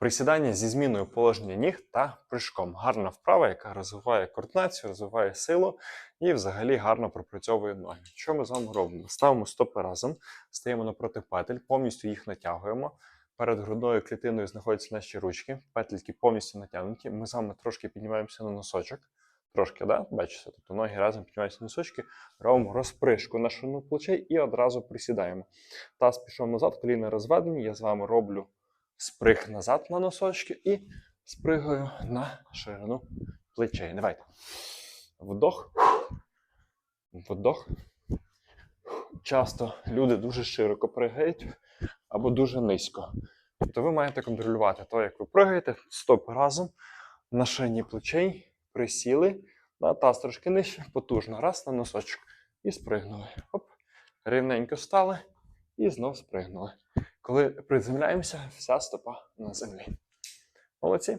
Присідання зі зміною положення ніг та прыжком. Гарна вправа, яка розвиває координацію, розвиває силу і взагалі гарно пропрацьовує ноги. Що ми з вами робимо? Ставимо стопи разом, стаємо напроти петель, повністю їх натягуємо. Перед грудною клітиною знаходяться наші ручки, петельки повністю натягнуті. Ми з вами трошки піднімаємося на носочок. Трошки, да? Бачите? Тобто ноги разом піднімаються на носочки, робимо розпришку на ширину плечей і одразу присідаємо. Таз пішов назад, коліна розведені. Я з вами роблю сприг назад на носочки і спригаю на ширину плечей. Давайте. Вдох. Вдох. Часто люди дуже широко пригають або дуже низько. Тобто ви маєте контролювати те, як ви пригаєте, стоп разом на шині плечей, присіли, на таз трошки нижче, потужно, раз на носочок. І спригнули. Оп. Рівненько стали і знов спригнули. Коли приземляємося, вся стопа на землі. Молодці.